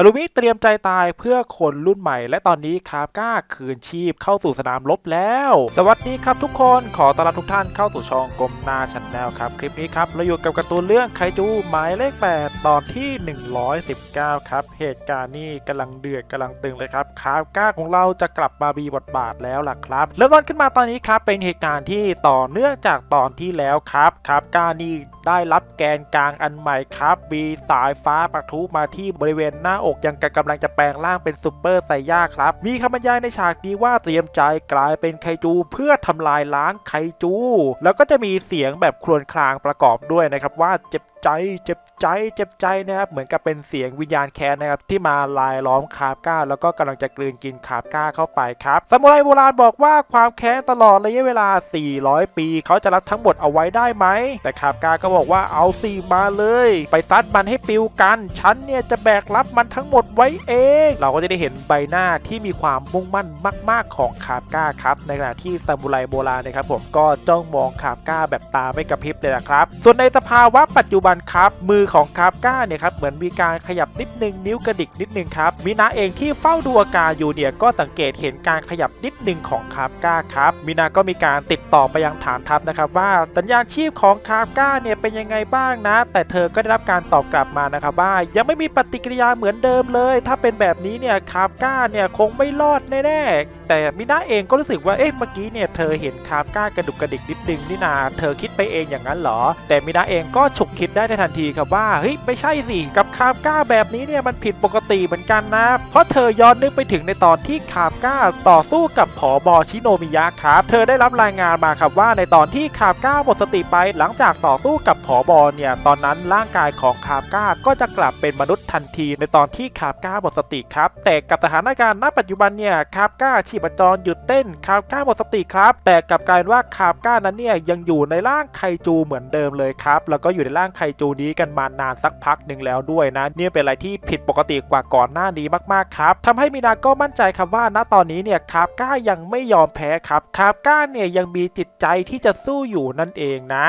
นารุมิเตรียมใจตายเพื่อคนรุ่นใหม่ และตอนนี้คาบก้าคืนชีพเข้าสู่สนามรบแล้ว สวัสดีครับทุกคนขอต้อนรับทุกท่านเข้าสู่ช่องกลมหนาชันแนลครับคลิปนี้ครับเราอยู่กับการ์ตูนเรื่องไคจูหมายเลข 8 ตอนที่ 119 ครับ เหตุการณ์นี้กำลังเดือดกำลังตึงเลยครับคาบก้าของเราจะกลับมามีบทบาทแล้วล่ะครับเริ่มต้นขึ้นมาตอนนี้ครับเป็นเหตุการณ์ที่ต่อเนื่องจากตอนที่แล้วครับคาบก้านี่ได้รับแกนกลางอันใหม่ครับมีสายฟ้าปะทุมาที่บริเวณหน้าอกอยังกำลังจะแปลงร่างเป็นซูเปอร์ไซย่าครับ มีคำบรรยายในฉากนี้ว่าเตรียมใจกลายเป็นไคจูเพื่อทำลายล้างไคจู แล้วก็จะมีเสียงแบบครวญครางประกอบด้วยนะครับว่าเจ็บใจเจ็บใจเจ็บใจนะครับเหมือนกับเป็นเสียงวิญญาณแค้นนะครับที่มาลายล้อมคาบก้า แล้วก็กำลังจะกลืนกินคาบก้าเข้าไปครับสมุไรโบราณบอกว่าความแค้นตลอดระยะเวลา 400 ปี เขาจะรับทั้งหมดเอาไว้ได้ไหม แต่คาบก้าก็บอกว่าเอาสี่มาเลย ไปซัดมันให้ปิวกัน ฉันเนี่ยจะแบกรับมันทั้งั้งหมดไว้เอง เราก็จะได้เห็นใบหน้าที่มีความมุ่งมั่นมาก ๆ ของคาบก้าครับ ในขณะที่ซามูไรโบราณนะครับผมก็จ้องมองคาบก้าแบบตาไม่กระพริบเลยนะครับ ส่วนในสภาวะปัจจุบันครับมือของคาบก้าเนี่ยครับเหมือนมีการขยับนิดนึงนิ้วกระดิกนิดนึงครับมินาเองที่เฝ้าดูอาการอยู่เนี่ยก็สังเกตเห็นการขยับนิดนึงของคาบก้าครับมินาก็มีการติดต่อไปยังฐานทัพนะครับว่าสัญญาณชีพของคาบก้าเนี่ยเป็นยังไงบ้างนะ แต่เธอก็ได้รับการตอบกลับมานะครับว่ายังไม่มีปฏิกิริยาเหมือนเดิมเลย ถ้าเป็นแบบนี้เนี่ยคาบก้าเนี่ยคงไม่รอดแน่ๆแต่มิน่าเองก็รู้สึกว่าเอ๊ะเมื่อกี้เนี่ยเธอเห็นคาบก้ากระดุกกระดิกนิดนึงนี่นาเธอคิดไปเองอย่างนั้นเหรอ แต่มิน่าเองก็ฉุกคิดได้ในทันทีครับว่าเฮ้ยไม่ใช่สิกับคาบก้าแบบนี้เนี่ยมันผิดปกติเหมือนกันนะ เพราะเธอย้อนนึกไปถึงในตอนที่คาบก้าต่อสู้กับผอบอชิโนมิยะครับเธอได้รับรายงานมาครับว่าในตอนที่คาบก้าหมดสติไปหลังจากต่อสู้กับผอบอเนี่ยตอนนั้นร่างกายของคาบก้าก็จะกลับเป็นมนุษย์ทันทีในตอนที่คาบก้าหมดสติครับ แต่กับสถานการณ์ณปัจจุบันเนี่ยคาบก้าชีพจรหยุดเต้นคาบก้าหมดสติครับ แต่กลับกลายว่าคาบก้านั้นเนี่ยยังอยู่ในร่างไคจูเหมือนเดิมเลยครับแล้วก็อยู่ในร่างไคจูนี้กันมานานสักพักหนึ่งแล้วด้วยนะเนี่ยเป็นอะไรที่ผิดปกติกว่าก่อนหน้านี้มากๆครับทำให้มินาก็มั่นใจครับว่าณตอนนี้เนี่ยคาบก้ายังไม่ยอมแพ้ครับคาบก้าเนี่ยยังมีจิตใจที่จะสู้อยู่นั่นเองนะ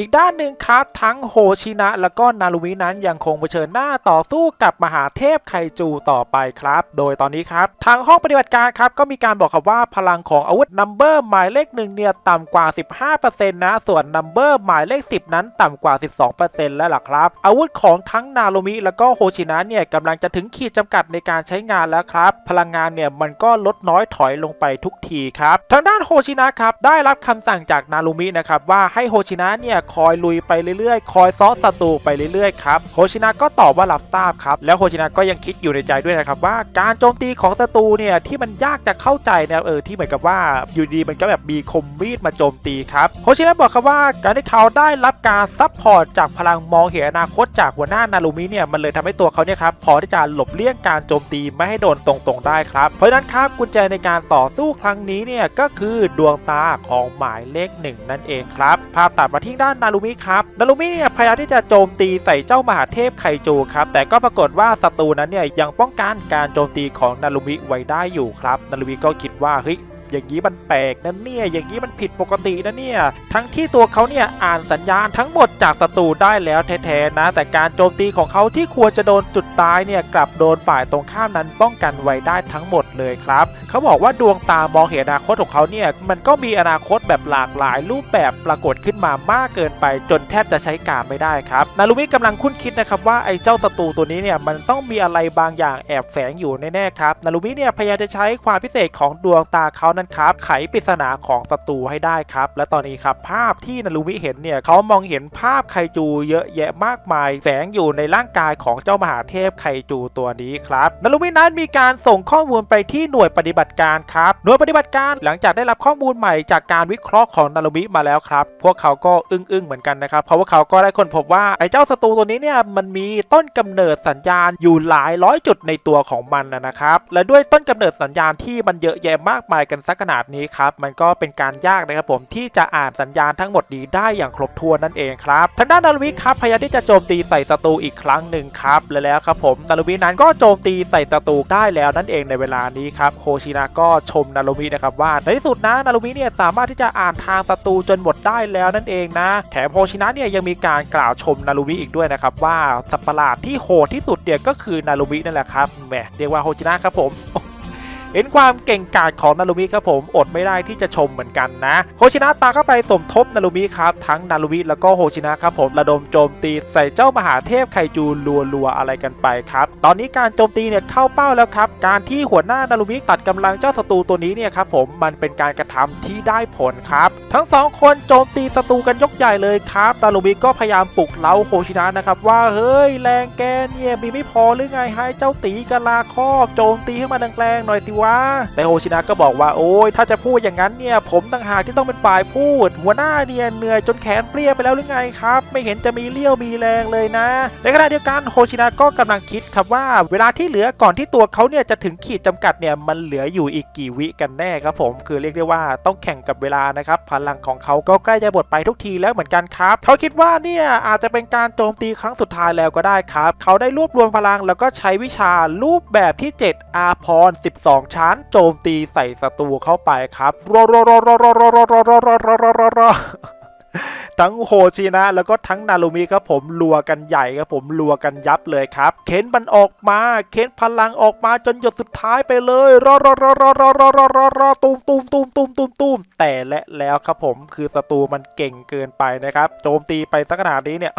อีกด้านหนึ่งครับทั้งโฮชินะ แล้วก็นารุมินั้นยังคงเผชิญหน้าต่อสู้กับมหาเทพไคจูต่อไปครับ โดยตอนนี้ครับทางห้องปฏิบัติการครับก็มีการบอกครับว่าพลังของอาวุธนัมเบอร์หมายเลขหนึ่งเนี่ยต่ำกว่า 15%นะส่วนนัมเบอร์หมายเลข 10 นั้นต่ำกว่า 12%แล้วล่ะครับ อาวุธของทั้งนารุมิ แล้วก็โฮชินะเนี่ยกำลังจะถึงขีดจำกัดในการใช้งานแล้วครับ พลังงานเนี่ยมันก็ลดน้อยถอยลงไปทุกทีครับทางด้านโฮชินะครับได้รับคำสั่งจากนารุมินะครับว่าให้โฮชินะเนี่ยคอยลุยไปเรื่อยๆ คอยซ้อศัตรูไปเรื่อยๆครับโฮชินะก็ตอบว่ารับทราบครับ แล้วโฮชินะก็ยังคิดอยู่ในใจด้วยนะครับว่าการโจมตีของศัตรูเนี่ยที่มันยากจะเข้าใจเนี่ยเออที่เหมือนกับว่าอยู่ดีมันก็แบบมีคมมีดมาโจมตีครับโฮชินะบอกครับว่าการที่เขาได้รับการซัพพอร์ตจากพลังมองเห็นอนาคตจากหัวหน้านารุมิเนี่ยมันเลยทำให้ตัวเขาเนี่ยครับพอที่จะหลบเลี่ยงการโจมตีไม่ให้โดนตรงๆได้ครับเพราะฉะนั้นครับกุญแจในการต่อสู้ครั้งนี้เนี่ยก็คือดวงตาของหมายเลขหนึ่งนั่นเองครับภาพตัดมาที่ด้านนารุมิครับนารุมิเนี่ยพยายามที่จะโจมตีใส่เจ้ามหาเทพไคจูครับแต่ก็ปรากฏว่าศัตรูนั้นเนี่ยยังป้องกันการโจมตีของนารุมิไว้ได้อยู่ครับนารุมิก็คิดว่าเฮ้ย อย่างนี้มันแปลกนะเนี่ย อย่างนี้มันผิดปกตินะเนี่ย ทั้งที่ตัวเขาเนี่ยอ่านสัญญาณทั้งหมดจากศัตรูได้แล้วแท้ๆนะ แต่การโจมตีของเขาที่ควรจะโดนจุดตายเนี่ยกลับโดนฝ่ายตรงข้ามนั้นป้องกันไว้ได้ทั้งหมดเลยครับ เขาบอกว่าดวงตามองเห็นอนาคตของเขาเนี่ยมันก็มีอนาคตแบบหลากหลายรูปแบบปรากฏขึ้นมามากเกินไป จนแทบจะใช้การไม่ได้ครับนารุมิกำลังคุ้นคิดนะครับว่าไอ้เจ้าศัตรูตัวนี้เนี่ยมันต้องมีอะไรบางอย่างแอบแฝงอยู่แน่ๆครับนารุมิเนี่ยพยายามจะใช้ความพิเศษของดวงตาเขานั้นครับไขปริศนาของศัตรูให้ได้ครับ และตอนนี้ครับภาพที่นารุมิเห็นเนี่ยเขามองเห็นภาพไคจูเยอะแยะมากมายแฝงอยู่ในร่างกายของเจ้ามหาเทพไคจูตัวนี้ครับนารุมินั้นมีการส่งข้อมูลไปที่หน่วยปฏิบัติการครับหน่วยปฏิบัติการหลังจากได้รับข้อมูลใหม่จากการวิเคราะห์ของนารุมิมาแล้วครับ พวกเขาก็อึ้งๆเหมือนกันนะครับ เพราะว่าเขาก็ได้ค้นพบว่าไอ้เจ้าศัตรูตัวนี้เนี่ยมันมีต้นกำเนิดสัญญาณอยู่หลายร้อยจุดในตัวของมันนะนะครับและด้วยต้นกำเนิดสัญญาณที่มันเยอะแยะมากมายกันสักขนาดนี้ครับมันก็เป็นการยากนะครับผมที่จะอ่านสัญญาณทั้งหมดนี้ได้อย่างครบถ้วนนั่นเองครับทางด้านนารุมิครับพยายามที่จะโจมตีใส่ศัตรูอีกครั้งหนึ่งครับและแล้วครับผมนารุมินั้นก็โจมตีใส่ศัตรูได้แล้วนั่นเองในเวลานี้ครับโฮชินะก็ชมนารุมินะครับว่าในที่สุดนะนารุมิเนี่ยสามารถที่จะอ่านทางศัตรูจนหมดได้แล้วนั่นเองนะ แถมโฮชินะเนี่ยยังมีการกล่าวชมนารุมิอีกด้วยนะครับว่าสัตว์ประหลาดที่โหดที่สุดเนี่ยก็คือนารุมินั่นแหละครับแหมเรียกว่าโฮชินะครับผม เห็นความเก่งกาจของนารุมิครับผมอดไม่ได้ที่จะชมเหมือนกันนะโฮชินะตาเข้าไปสมทบนารุมิครับทั้งนารุมิแล้วก็โฮชินะครับผมระดมโจมตีใส่เจ้ามหาเทพไคจูรัวๆอะไรกันไปครับตอนนี้การโจมตีเนี่ยเข้าเป้าแล้วครับการที่หัวหน้านารุมิตัดกำลังเจ้าศัตรูตัวนี้เนี่ยครับผมมันเป็นการกระทำที่ได้ผลครับทั้งสองคนโจมตีศัตรูกันยกใหญ่เลยครับนารุมิก็พยายามปลุกเล้าโฮชินะนะครับว่าเฮ้ยแรงแกเนี่ยมีไม่พอหรือไงให้เจ้าตีกะลาครอบโจมตีให้มันแรงๆหน่อยสิวะแต่โฮชินะก็บอกว่าโอ้ยถ้าจะพูดอย่างนั้นเนี่ย ผมต่างหากที่ต้องเป็นฝ่ายพูด หัวหน้าเนี่ยเหนื่อยจนแขนเปรี้ยไปแล้วหรือไงครับ ไม่เห็นจะมีเลี้ยวมีแรงเลยนะ ในขณะเดียวกันโฮชินะก็กำลังคิดครับว่า เวลาที่เหลือก่อนที่ตัวเขาเนี่ยจะถึงขีดจำกัดเนี่ยมันเหลืออยู่อีกกี่วิกันแน่ครับผม คือเรียกได้ว่าต้องแข่งกับเวลานะครับพลังของเขาก็ใกล้จะหมดไปทุกทีแล้วเหมือนกันครับเขาคิดว่าเนี่ยอาจจะเป็นการโจมตีครั้งสุดท้ายแล้วก็ได้ครับ เขาได้รวบรวมพลังแล้วก็ใช้วิชารูปแบบที่ 7 อาพร 12ชั้นโจมตีใส่ศัตรูเข้าไปครับรอรอรอรอรอรอรอรอรอรอรอรอรอรอทั้งโฮชินะ แล้วก็ทั้งนารุมิครับผมรัวกันใหญ่ครับผมรัวกันยับเลยครับ เข็นมันออกมาเข็นพลังออกมาจนหยดสุดท้ายไปเลย รอรอรอรอรอรอรอรอรอตูมตูมตูมตูมตูมตูมแต่และแล้วครับผมคือศัตรูมันเก่งเกินไปนะครับ โจมตีไปสักขนาดนี้เนี่ย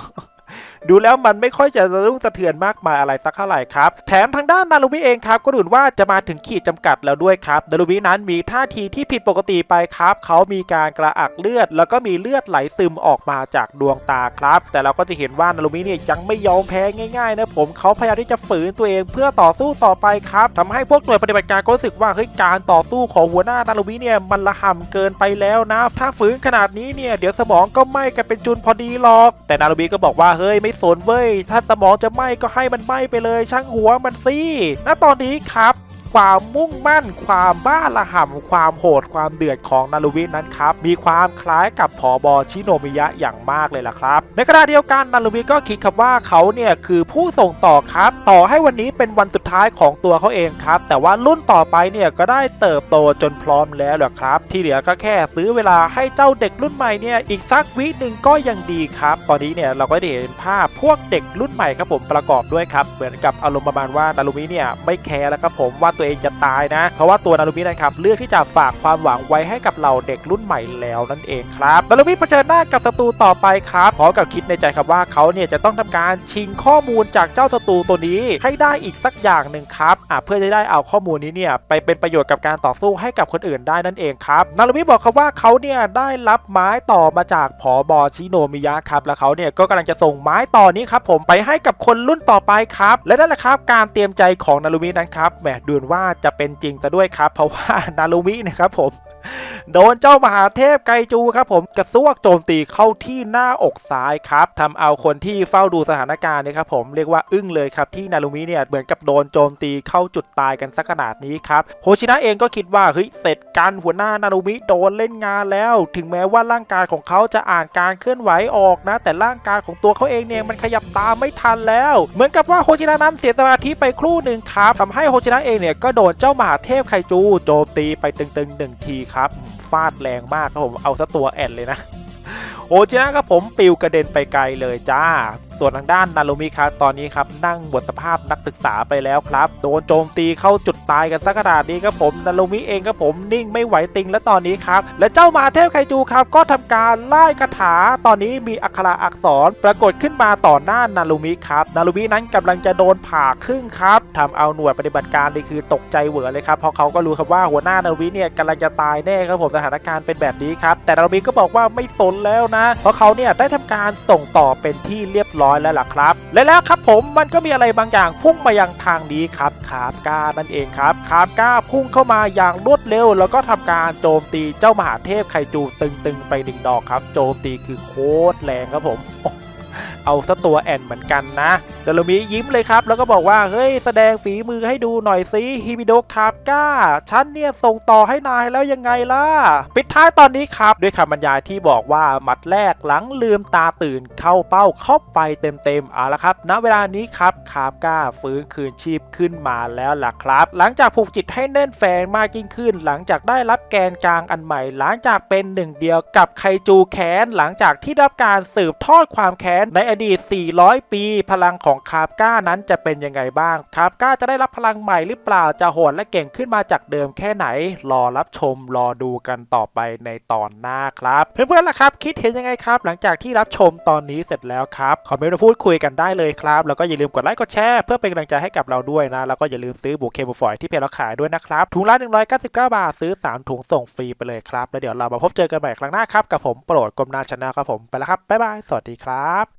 ดูแล้วมันไม่ค่อยจะสะดุ้งสะเทือนมากมายอะไรสักเท่าไหร่ครับ แถมทางด้านนารุมิเองครับก็ดูเหมือนว่าจะมาถึงขีดจำกัดแล้วด้วยครับนารุมินั้นมีท่าทีที่ผิดปกติไปครับ เขามีการกระอักเลือด แล้วก็มีเลือดไหลซึมออกมาจากดวงตาครับ แต่เราก็จะเห็นว่านารุมิเนี่ยยังไม่ยอมแพ้ง่ายๆนะผมเขาพยายามที่จะฝืนตัวเองเพื่อต่อสู้ต่อไปครับทำให้พวกหน่วยปฏิบัติการก็รู้สึกว่าเฮ้ยการต่อสู้ของหัวหน้านารุมิเนี่ยมันละห่ำเกินไปแล้วนะถ้าฝืนขนาดนี้เนี่ยเดี๋ยวสมองก็ไหม้กันเป็นจุนพอดีหรอก แต่นารุมิก็บอกว่าเฮ้ยไม่สนเว้ย ถ้าสมองจะไหม้ก็ให้มันไหม้ไปเลย ช่างหัวมันสิณตอนนี้ครับ ความมุ่งมั่น ความบ้าระห่ำความโหด ความเดือดของนารุมินั้นครับ มีความคล้ายกับผอบอชิโนมิยะอย่างมากเลยล่ะครับ ในขณะเดียวกันนารุมิก็คิดครับว่าเขาเนี่ยคือผู้ส่งต่อครับ ต่อให้วันนี้เป็นวันสุดท้ายของตัวเขาเองครับ แต่ว่ารุ่นต่อไปเนี่ยก็ได้เติบโตจนพร้อมแล้วแหละครับ ที่เหลือก็แค่ซื้อเวลาให้เจ้าเด็กรุ่นใหม่เนี่ยอีกสักวิหนึ่งก็ยังดีครับ ตอนนี้เนี่ยเราก็ได้เห็นภาพพวกเด็กรุ่นใหม่ครับผมประกอบด้วยครับเหมือนกับอารมณ์ประมาณว่านารุมิเนี่ยไม่แคร์แล้วครับผมว่าตัวเองจะตายนะ เพราะว่าตัวนารุมินะครับเลือกที่จะฝากความหวังไว้ให้กับเราเด็กรุ่นใหม่แล้วนั่นเองครับนารุมิเผชิญหน้ากับศัตรูต่อไปครับพร้อมกับคิดในใจครับว่าเขาเนี่ยจะต้องทำการชิงข้อมูลจากเจ้าศัตรูตัวนี้ให้ได้อีกสักอย่างหนึ่งครับอะเพื่อจะได้เอาข้อมูลนี้เนี่ยไปเป็นประโยชน์กับการต่อสู้ให้กับคนอื่นได้นั่นเองครับนารุมิบอกครับว่าเขาเนี่ยได้รับไม้ต่อมาจากผอบอชิโนมิยะครับแล้วเขาเนี่ยก็กำลังจะส่งไม้ต่อนี้ครับผมไปให้กับคนรุ่นต่อไปครับ และนั่นแหละครับการเตรียมใจของนารุมินั้นครับแหมดูนว่าจะเป็นจริงซะด้วยครับ เพราะว่านารุมินะครับผม โดนเจ้ามหาเทพไกจูครับผมกระซวกโจมตีเข้าที่หน้าอกซ้ายครับทำเอาคนที่เฝ้าดูสถานการณ์เนี่ยครับผมเรียกว่าอึ้งเลยครับที่นารุมิเนี่ยเหมือนกับโดนโจมตีเข้าจุดตายกันสักขนาดนี้ครับโฮชินะเองก็คิดว่าเฮ้ยเสร็จกันหัวหน้านารุมิโดนเล่นงานแล้ว ถึงแม้ว่าร่างกายของเขาจะอ่านการเคลื่อนไหวออกนะ แต่ร่างกายของตัวเขาเองเนี่ยมันขยับตามไม่ทันแล้ว เหมือนกับว่าโฮชินะนั้นเสียสมาธิไปครู่หนึ่งครับทำให้โฮชินะเองเนี่ยก็โดนเจ้ามหาเทพไคจูโจมตีไปตึงๆหนึ่งทีครับ ฟาดแรงมากครับผมเอาซะตัวแอนเลยนะ โอจินะครับผมปิวกระเด็นไปไกลเลยจ้า ส่วนทางด้านนารุมิครับตอนนี้ครับนั่งหมดสภาพนักศึกษาไปแล้วครับ โดนโจมตีเข้าจุดตายกันสักขนาดนี้ครับผมนารุมิเองครับผมนิ่งไม่ไหวติงแล้วตอนนี้ครับ และเจ้ามาเทพไคจูครับ ก็ทำการไล่คาถา ตอนนี้มีอักขระอักษรปรากฏขึ้นมาต่อหน้านารุมิครับนารุมินั้นกำลังจะโดนผ่าครึ่งครับทำเอาหน่วยปฏิบัติการนี่คือตกใจเหวอเลยครับเพราะเขาก็รู้ครับว่าหัวหน้านารุมิเนี่ยกำลังจะตายแน่ครับผมสถานการณ์เป็นแบบนี้ครับแต่นารุมิก็บอกว่าไม่สนแล้วนะ เพราะเขาเนี่ยได้ทำการส่งต่อเป็นที่เรียบร้อยแล้วล่ะครับ และแล้วครับผมมันก็มีอะไรบางอย่างพุ่งมายังทางนี้ครับคาบก้านั่นเองครับคาบก้าพุ่งเข้ามาอย่างรวดเร็ว แล้วก็ทำการโจมตีเจ้ามหาเทพไคจูตึงๆไปหนึ่งดอกครับ โจมตีคือโคตรแรงครับผม เอาซะตัวแอนเหมือนกันนะเดลมิยิ้มเลยครับ แล้วก็บอกว่าเฮ้ยแสดงฝีมือให้ดูหน่อยสิฮิบิโดคาบก้าฉันเนี่ยส่งต่อให้นายแล้วยังไงล่ะ ปิดท้ายตอนนี้ครับ ด้วยคำบรรยายที่บอกว่าหมัดแรกหลังลืมตาตื่นเข้าเป้าเข้าไปเต็มๆเอาละครับ ณเวลานี้ครับคาบก้าฟื้นคืนชีพขึ้นมาแล้วล่ะครับ หลังจากผูกจิตให้แน่นแฟนมากยิ่งขึ้น หลังจากได้รับแกนกลางอันใหม่ หลังจากเป็นหนึ่งเดียวกับไคจูแค้นหลังจากที่รับการสืบทอดความแค้นในอดีต 400 ปี พลังของคาบก้านั้นจะเป็นยังไงบ้าง คาบก้าจะได้รับพลังใหม่หรือเปล่า จะโหดและเก่งขึ้นมาจากเดิมแค่ไหน รอรับชมรอดูกันต่อไปในตอนหน้าครับ เพื่อนๆล่ะครับ คิดเห็นยังไงครับ หลังจากที่รับชมตอนนี้เสร็จแล้วครับ คอมเมนต์มาพูดคุยกันได้เลยครับ แล้วก็อย่าลืมกดไลค์กดแชร์เพื่อเป็นกำลังใจให้กับเราด้วยนะ แล้วก็อย่าลืมซื้อบุกเคมฝอยที่เพจเราขายด้วยนะครับ ถุงละ199 บาท ซื้อ 3 ถุงส่งฟรีไปเลยครับ แล้วเดี๋ยวเรามาพบเจอกันใหม่ครั้งหน้าครับ กับผมโปรดกรมนาชนลครับผม ไปแล้วครับ บ๊ายบาย สวัสดีครับ